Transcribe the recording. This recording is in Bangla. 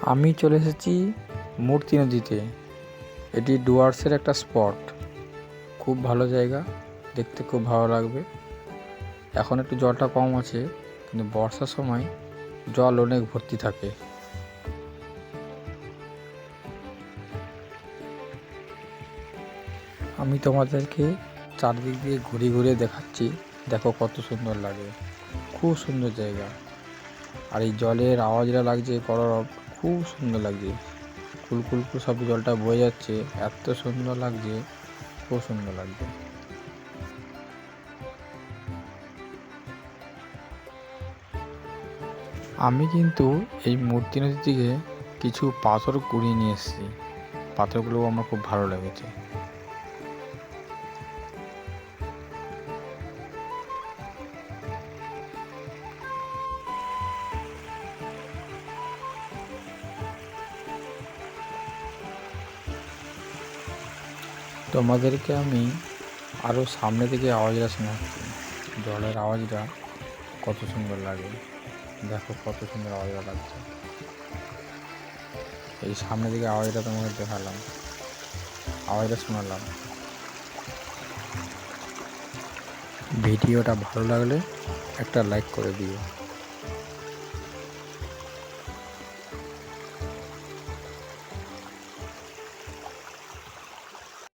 আমি চলে এসেছি মূর্তি নদীতে। এটি ডুয়ার্সের একটা স্পট। খুব ভালো জায়গা, দেখতে খুব ভালো লাগবে। এখন একটু জলটা কম আছে, কিন্তু বর্ষার সময় জল অনেক ভর্তি থাকে। আমি তোমাদেরকে চারদিক দিয়ে ঘুরে ঘুরে দেখাচ্ছি। দেখো কত সুন্দর লাগে। খুব সুন্দর জায়গা। আর এই জলের আওয়াজটা লাগছে করব খুব সুন্দর লাগছে। কুলকুল কুল সব জলটা বয়ে যাচ্ছে, এত সুন্দর লাগছে, খুব সুন্দর লাগছে। আমি কিন্তু এই মূর্তি নদীর দিকে কিছু পাথর কুড়িয়ে নিয়ে এসেছি। পাথরগুলো আমার খুব ভালো লেগেছে। তোমাদেরকে আমি আরও সামনে থেকে আওয়াজটা শোনাচ্ছি জলের আওয়াজটা কত সুন্দর লাগে। দেখো কত সুন্দর আওয়াজটা লাগছে এই সামনে থেকে আওয়াজটা তোমাকে দেখালাম। আওয়াজটা শোনালাম। ভিডিওটা ভালো লাগলে একটা লাইক করে দিও।